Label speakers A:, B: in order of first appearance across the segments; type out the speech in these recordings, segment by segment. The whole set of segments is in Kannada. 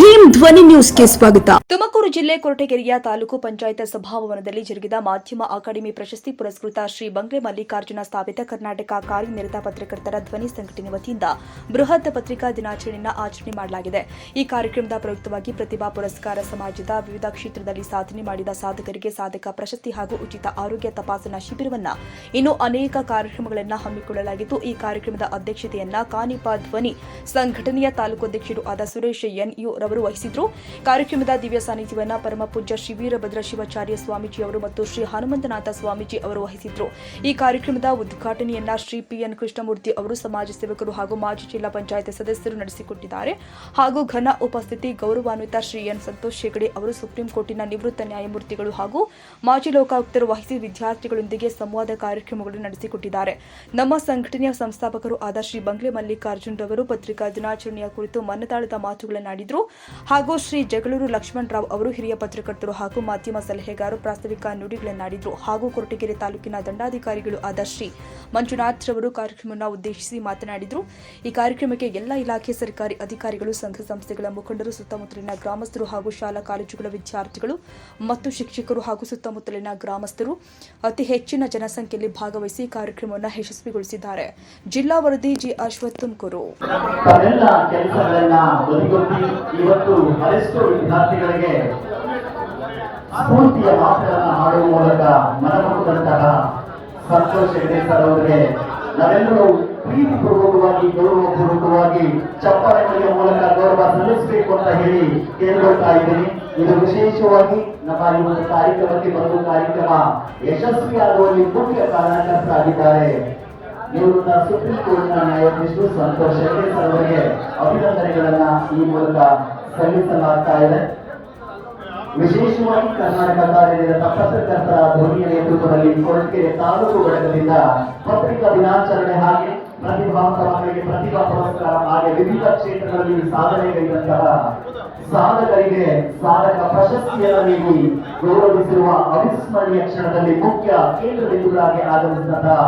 A: ಭೀಮ್ ಧ್ವನಿ ನ್ಯೂಸ್ಗೆ ಸ್ವಾಗತ.
B: ತುಮಕೂರು ಜಿಲ್ಲೆ ಕೊರಟಗೆರೆಯ ತಾಲೂಕು ಪಂಚಾಯತ್ ಸಭಾಭವನದಲ್ಲಿ ಜರುಗಿದ ಮಾಧ್ಯಮ ಅಕಾಡೆಮಿ ಪ್ರಶಸ್ತಿ ಪುರಸ್ಕೃತ ಶ್ರೀ ಬಂಗ್ಲೆ ಮಲ್ಲಿಕಾರ್ಜುನ ಸ್ಥಾಪಿತ ಕರ್ನಾಟಕ ಕಾರ್ಯನಿರತ ಪತ್ರಕರ್ತರ ಧ್ವನಿ ಸಂಘಟನೆ ವತಿಯಿಂದ ಬೃಹತ್ ಪತ್ರಿಕಾ ದಿನಾಚರಣೆಯನ್ನು ಆಚರಣೆ ಮಾಡಲಾಗಿದೆ. ಈ ಕಾರ್ಯಕ್ರಮದ ಪ್ರಯುಕ್ತವಾಗಿ ಪ್ರತಿಭಾ ಪುರಸ್ಕಾರ ಸಮಾಜದ ವಿವಿಧ ಕ್ಷೇತ್ರದಲ್ಲಿ ಸಾಧನೆ ಮಾಡಿದ ಸಾಧಕರಿಗೆ ಸಾಧಕ ಪ್ರಶಸ್ತಿ ಹಾಗೂ ಉಚಿತ ಆರೋಗ್ಯ ತಪಾಸಣಾ ಶಿಬಿರವನ್ನ ಇನ್ನು ಅನೇಕ ಕಾರ್ಯಕ್ರಮಗಳನ್ನು ಹಮ್ಮಿಕೊಳ್ಳಲಾಗಿದ್ದು ಈ ಕಾರ್ಯಕ್ರಮದ ಅಧ್ಯಕ್ಷತೆಯನ್ನ ಕಾನಿಪಾ ಧ್ವನಿ ಸಂಘಟನೆಯ ತಾಲೂಕು ಅಧ್ಯಕ್ಷರು ಆದ ಸುರೇಶ್ ಎನ್ ಯು ರವರು ವಹಿಸಿದ್ರು. ಕಾರ್ಯಕ್ರಮದ ದಿವ್ಯ ಸಾನ್ನಿಧ್ಯವನ್ನು ಪರಮ ಪೂಜ್ಯ ಶ್ರೀ ವೀರಭದ್ರ ಶಿವಾಚಾರ್ಯ ಸ್ವಾಮೀಜಿ ಅವರು ಮತ್ತು ಶ್ರೀ ಹನುಮಂತನಾಥ ಸ್ವಾಮೀಜಿ ಅವರು ವಹಿಸಿದ್ರು. ಈ ಕಾರ್ಯಕ್ರಮದ ಉದ್ಘಾಟನೆಯನ್ನ ಶ್ರೀ ಪಿಎನ್ ಕೃಷ್ಣಮೂರ್ತಿ ಅವರು ಸಮಾಜ ಸೇವಕರು ಹಾಗೂ ಮಾಜಿ ಜಿಲ್ಲಾ ಪಂಚಾಯತ್ ಸದಸ್ಯರು ನಡೆಸಿಕೊಟ್ಟಿದ್ದಾರೆ. ಹಾಗೂ ಘನ ಉಪಸ್ಥಿತಿ ಗೌರವಾನ್ವಿತ ಶ್ರೀ ಎನ್ ಸಂತೋಷ್ ಹೆಗಡೆ ಅವರು ಸುಪ್ರೀಂ ಕೋರ್ಟಿನ ನಿವೃತ್ತ ನ್ಯಾಯಮೂರ್ತಿಗಳು ಹಾಗೂ ಮಾಜಿ ಲೋಕಾಯುಕ್ತರು ವಹಿಸಿ ವಿದ್ಯಾರ್ಥಿಗಳೊಂದಿಗೆ ಸಂವಾದ ಕಾರ್ಯಕ್ರಮಗಳನ್ನು ನಡೆಸಿಕೊಟ್ಟಿದ್ದಾರೆ. ನಮ್ಮ ಸಂಘಟನೆಯ ಸಂಸ್ಥಾಪಕರು ಆದ ಶ್ರೀ ಬಂಗ್ಲೆ ಮಲ್ಲಿಕಾರ್ಜುನ್ ರವರು ಪತ್ರಿಕಾ ದಿನಾಚರಣೆಯ ಕುರಿತು ಮನದಾಳದ ಮಾತುಗಳನ್ನಾಡಿದ್ರು. ಹಾಗೂ ಶ್ರೀ ಜಗಳೂರು ಲಕ್ಷ್ಮಣ್ ರಾವ್ ಅವರು ಹಿರಿಯ ಪತ್ರಕರ್ತರು ಹಾಗೂ ಮಾಧ್ಯಮ ಸಲಹೆಗಾರರು ಪ್ರಾಸ್ತಾವಿಕ ನುಡಿಗಳನ್ನಾಡಿದ್ರು ಹಾಗೂ ಕೊರಟಗೆರೆ ತಾಲೂಕಿನ ದಂಡಾಧಿಕಾರಿಗಳು ಆದ ಶ್ರೀ ಮಂಜುನಾಥ್ ರವರು ಕಾರ್ಯಕ್ರಮವನ್ನು ಉದ್ದೇಶಿಸಿ ಮಾತನಾಡಿದರು. ಈ ಕಾರ್ಯಕ್ರಮಕ್ಕೆ ಎಲ್ಲ ಇಲಾಖೆ ಸರ್ಕಾರಿ ಅಧಿಕಾರಿಗಳು, ಸಂಘ ಸಂಸ್ಥೆಗಳ ಮುಖಂಡರು, ಸುತ್ತಮುತ್ತಲಿನ ಗ್ರಾಮಸ್ಥರು ಹಾಗೂ ಶಾಲಾ ಕಾಲೇಜುಗಳ ವಿದ್ಯಾರ್ಥಿಗಳು ಮತ್ತು ಶಿಕ್ಷಕರು ಹಾಗೂ ಸುತ್ತಮುತ್ತಲಿನ ಗ್ರಾಮಸ್ಥರು ಅತಿ ಹೆಚ್ಚಿನ ಜನಸಂಖ್ಯೆಯಲ್ಲಿ ಭಾಗವಹಿಸಿ ಕಾರ್ಯಕ್ರಮವನ್ನು ಯಶಸ್ವಿಗೊಳಿಸಿದ್ದಾರೆ. ಜಿಲ್ಲಾ ವರದಿ ಜಿ ಅಶ್ವತ್ ತುಮಕೂರು.
C: ಇವತ್ತು ಹೈಸ್ಕೂಲ್ ವಿದ್ಯಾರ್ಥಿಗಳಿಗೆ ಸ್ಫೂರ್ತಿಯ ಮಾತುಗಳನ್ನು ಹಾಡುವ ಮೂಲಕ ಮನಮುಟ್ಟಂತಹ ಸಂತೋಷ ಹೆಗಡೆ ಸರ್ ಅವರಿಗೆ ನಾವೆಲ್ಲರೂ ಗೌರವಪೂರ್ವಕವಾಗಿ ಪೂರ್ವಕವಾಗಿ ಹೊಡೆಯುವ ಮೂಲಕ ಗೌರವ ಸಲ್ಲಿಸಬೇಕು ಅಂತ ಹೇಳಿ ಕೇಳ್ಕೊಳ್ತಾ ಇದ್ದೀನಿ. ಇದು ವಿಶೇಷವಾಗಿ ನಮ್ಮ ಈ ಒಂದು ಕಾರ್ಯಕ್ರಮಕ್ಕೆ ಬಂದು ಕಾರ್ಯಕ್ರಮ ಯಶಸ್ವಿಯಾಗುವಲ್ಲಿ ಮುಖ್ಯ ಕಾರಣಕರ್ತರಾಗಿದ್ದಾರೆ ನಿವೃತ್ತ ಸುಪ್ರೀಂ ಕೋರ್ಟ್ನ ನ್ಯಾಯಾಧೀಶರು ಸಂತೋಷ್ ಹೆಗಡೆ ಅವರಿಗೆ ಅಭಿನಂದನೆಗಳನ್ನ ಈ ಮೂಲಕ ಸಲ್ಲಿಸಲಾಗ್ತಾ ಇದೆ. ವಿಶೇಷವಾಗಿ ಕರ್ನಾಟಕ ಕಾರ್ಯನಿರತ ಪತ್ರಕರ್ತರ ಧ್ವನಿಯ ನೇತೃತ್ವದಲ್ಲಿ ಕೊರಟಗೆರೆ ತಾಲೂಕು ಘಟಕದಿಂದ ಪತ್ರಿಕಾ ದಿನಾಚರಣೆ ಹಾಗೆ ಪ್ರತಿಭಾವಂತ ಮಕ್ಕಳಿಗೆ ಪ್ರತಿಭಾ ಪುರಸ್ಕಾರ ಹಾಗೆ ವಿವಿಧ ಕ್ಷೇತ್ರಗಳಲ್ಲಿ ಸಾಧನೆಗೈದಂತಹ ಸಾಧಕರಿಗೆ ಸಾಧಕ ಪ್ರಶಸ್ತಿಯನ್ನು ನೀಡಿ ಗೌರವಿಸಿರುವ ಅವಿಸ್ಮರಣೀಯ ಕ್ಷಣದಲ್ಲಿ ಮುಖ್ಯ ಕೇಂದ್ರ ಬಿಂದುಗಳಾಗಿ ಆಗಮಿಸಿದಂತಹ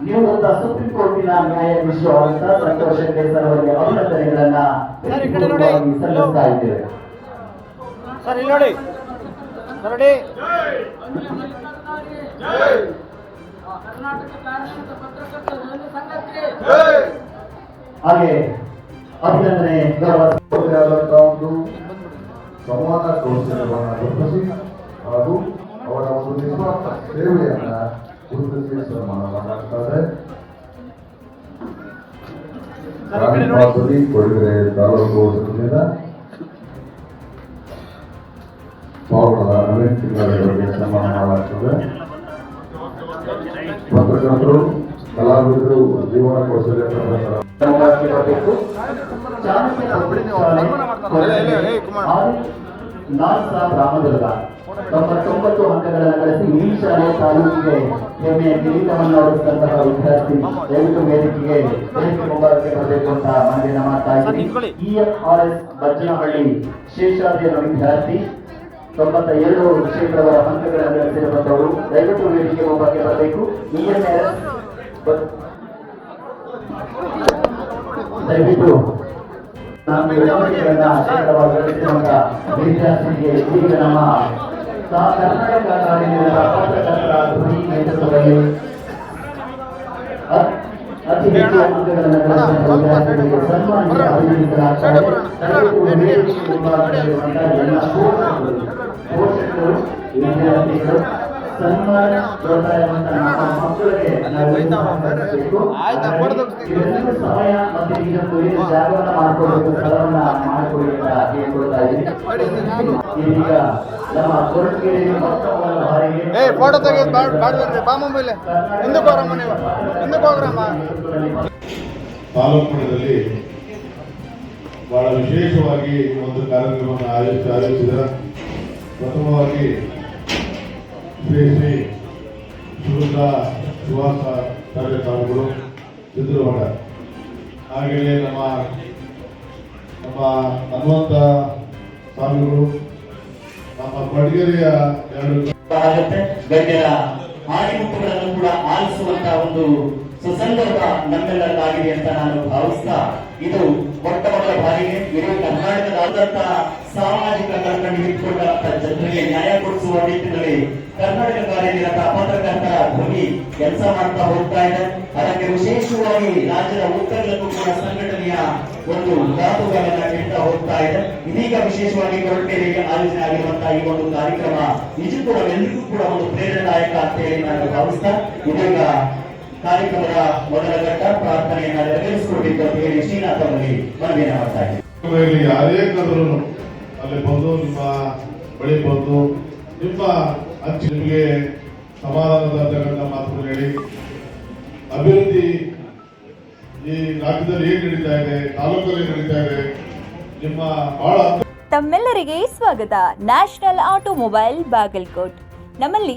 C: ನಿವೃತ್ತ ಸುಪ್ರೀಂ ಕೋರ್ಟಿನ ನ್ಯಾಯಾಧೀಶರು ಅಂತ ಸಂತೋಷ್ ಸರ್ ಅವರಿಗೆ ಅಭಿನಂದನೆಗಳನ್ನ ಸಲ್ಲಿಸ್ತಾ ಇದ್ದೇವೆ.
D: ಸರ್ ಇಲ್ಲಿ ನೋಡಿ. ನೋಡಿ.
C: ಹಾಗೆ ಅಭಿನಂದನೆ ಗೌರವ
E: ಒಂದು ಸಂವಾದ ಕೌಶಲ್ಯವನ್ನು ಹಾಗೂ ಅವರ ಒಂದು ನಿಸ್ವಾರ್ಥ ಸೇವೆಯನ್ನ ಗುರುತಿಸಿ ಸನ್ಮಾನ ಮಾಡಲಾಗ್ತದೆ ರಾಮಪಾಪುರಿ ಕೊಡಗರೆ ತಾಲೂಕು ಪಾವಗಡ ನವೀನ್ ತಿಂಗಳಿಗೆ ಸನ್ಮಾನ ಮಾಡಲಾಗ್ತದೆ ಪತ್ರಕರ್ತರು ಕಲಾವಿದರು ಜೀವನ ಕೌಶಲ್ಯ.
C: ನಾಲ್ಸ ರಾಮದುರ್ಗ ತೊಂಬತ್ತೊಂಬತ್ತು ಅಂಕಗಳನ್ನು ಗಳಿಸಿ ಈ ಶಾಲೆ ತಾಲೂಕಿಗೆ ಹೆಮ್ಮೆಯ ಕಿರೀಟವನ್ನು ಹೊರಿಸಿದಂತಹ ವಿದ್ಯಾರ್ಥಿ ದಯವಿಟ್ಟು ವೇದಿಕೆಗೆ ವೇದಿಕೆ ಮುಂಭಾಗಕ್ಕೆ ಬರಬೇಕು ಅಂತ ಮನವಿಯನ್ನ ಮಾಡ್ತಾ ಇದ್ದೀನಿ. E F R S Bajjanahalli ಶೇಷಾದ್ಯನ ವಿದ್ಯಾರ್ಥಿ ತೊಂಬತ್ತ ಎರಡು ಕ್ಷೇತ್ರಗಳ ಹಂತಗಳನ್ನು ನಡೆಸಿರುವಂತವರು, ದಯವಿಟ್ಟು ವೇದಿಕೆ ಮುಂಭಾಗಕ್ಕೆ ಬರಬೇಕು. ಇ ಎನ್ ಎಸ್ ದಯವಿಟ್ಟು ನಾನು ವಿದ್ಯಾರ್ಥಿಗೆ ಈಗ ನಮ್ಮ ಕರ್ನಾಟಕ ಕಾರ್ಯನಿರತ ಪತ್ರಕರ್ತರ ಧ್ವನಿ ನೇತೃತ್ವದಲ್ಲಿ ಅತ್- ಅತಿ ಹೆಚ್ಚು ಅಂಕಗಳನ್ನು ಗಳಿಸಿದಂತ ವಿದ್ಯಾರ್ಥಿಗಳಿಗೆ ಸನ್ಮಾನಿಸಿ ಅಭಿನಂದಿಸಲಾಗ್ತದೆ ದಯವಿಟ್ಟು ವೇದಿಕೆ ಮುಂಭಾಗದಲ್ಲಿರುವಂತ ಎಲ್ಲ ಪೋಷಕರು ಪೋಷಕರು ವಿದ್ಯಾರ್ಥಿಗಳು ಸನ್ಮಾನ ಮಕ್ಕಳಿಗೆ ಸಮಯ ಮತ್ತೆ ಸ್ಥಳವನ್ನ ಅಂತ ಇದ್ದೀನಿ. ನಮ್ಮ ಕೊರಟಗೆರೆ
D: ಏ ಫೋಟೋ ತೆಗೆದು ಬಾಡ್ಬೇಡ್ರಿ ಬಾ ಮುಂಬೈಲೆ. ಹಿಂದಕ್ಕೆ ಹೋಗ್ರಮ್ಮ ನೀವು. ಹಿಂದಕ್ಕೆ ಹೋಗ್ರಮ್ಮ.
E: ತಾಲೂಕು ಮಟ್ಟದಲ್ಲಿ ಬಹಳ ವಿಶೇಷವಾಗಿ ಒಂದು ಕಾರ್ಯಕ್ರಮವನ್ನು ಆಯೋಜಿಸಿ ಆಯೋಜಿಸಿದ ಪ್ರಥಮವಾಗಿ ಶ್ರೀ ಶ್ರೀ ಸುಗಂಧ ಸುವಾಸ ಕಾರ್ಯಕ್ರಮಗಳು ಚಿತ್ರಮಠ ಹಾಗೆಯೇ ನಮ್ಮ ನಮ್ಮ ಹನುಮಂತ ಸ್ವಾಮಿಗಳು, ನಮ್ಮ ಕೊಡಗೆರೆಯ ಎರಡು
C: ಆಗುತ್ತೆ. ಗಣ್ಯರ ಹಾಡಿಮುಟ್ಟುಗಳನ್ನು ಕೂಡ ಆಲಿಸುವಂತ ಒಂದು ಸುಸಂದರ್ಭ ನಮ್ಮೆಲ್ಲರಿಗಾಗಿದೆ ಅಂತ ನಾನು ಭಾವಿಸ್ತಾ ಇದು ಮೊಟ್ಟ ಮೊದಲ ಬಾರಿಗೆ ಇಡೀ ಕರ್ನಾಟಕದಾದಂತಹ ಸಾಮಾಜಿಕ ಕಳಕಳಿ ಇಟ್ಕೊಂಡಂತ ಜನರಿಗೆ ನ್ಯಾಯ ಕೊಡಿಸುವ ನಿಟ್ಟಿನಲ್ಲಿ ಕರ್ನಾಟಕ ಕಾರ್ಯನಿರತ ಪತ್ರಕರ್ತರ ಧ್ವನಿ ಕೆಲಸ ಮಾಡ್ತಾ ಹೋಗ್ತಾ ಇದೆ. ಅದಕ್ಕೆ ವಿಶೇಷವಾಗಿ ರಾಜ್ಯದ ಉತ್ತರ ಕೂಡ ಸಂಘಟನೆಯ ಒಂದು ಧಾತುಗಳನ್ನ ನೀಡ್ತಾ ಹೋಗ್ತಾ ಇದೆ. ಇದೀಗ ವಿಶೇಷವಾಗಿ ಕೊರಟೇರಿಗೆ ಆಯೋಜನೆ ಆಗಿರುವಂತಹ ಈ ಒಂದು ಕಾರ್ಯಕ್ರಮ ನಿಜಕ್ಕೂ ಎಲ್ಲರಿಗೂ ಕೂಡ ಒಂದು ಪ್ರೇರಣಾದಾಯಕ ಅಂತ ಹೇಳಿ ನಾನು ಭಾವಿಸ್ತಾ ಇದೀಗ ಕಾರ್ಯಕ್ರಮದ ಮೊದಲ ಘಟ್ಟ ಪ್ರಾರ್ಥನೆಯನ್ನ ನೆರವೇರಿಸಿಕೊಂಡಿದ್ದು ಅಂತ ಹೇಳಿ ಶ್ರೀನಾಥ್ ಅವರಲ್ಲಿ ಮನವಿಯನ್ನು ಮಾಡ್ತಾ ಇದ್ದೀನಿ
E: ಯಾರೇ ಕರೆದ್ರು ಅಲ್ಲಿ ಬಂದು ನಿಮ್ಮ ಬಳಿ ಬಂದು ನಿಮ್ಮ ಅಚ್ಚು ನಿಮಗೆ ಸಮಾಧಾನದ ಮಾತು ಹೇಳಿ. ಅಭಿವೃದ್ಧಿ ಈ ರಾಜ್ಯದಲ್ಲಿ ಏನ್ ನಡೀತಾ ಇದೆ ತಾಲೂಕಲ್ಲಿ ನಡೀತಾ ಇದೆ ನಿಮ್ಮ ಬಹಳ
F: ತಮ್ಮೆಲ್ಲರಿಗೆ ಸ್ವಾಗತ. National automobile Bagalkot. ನಮ್ಮಲ್ಲಿ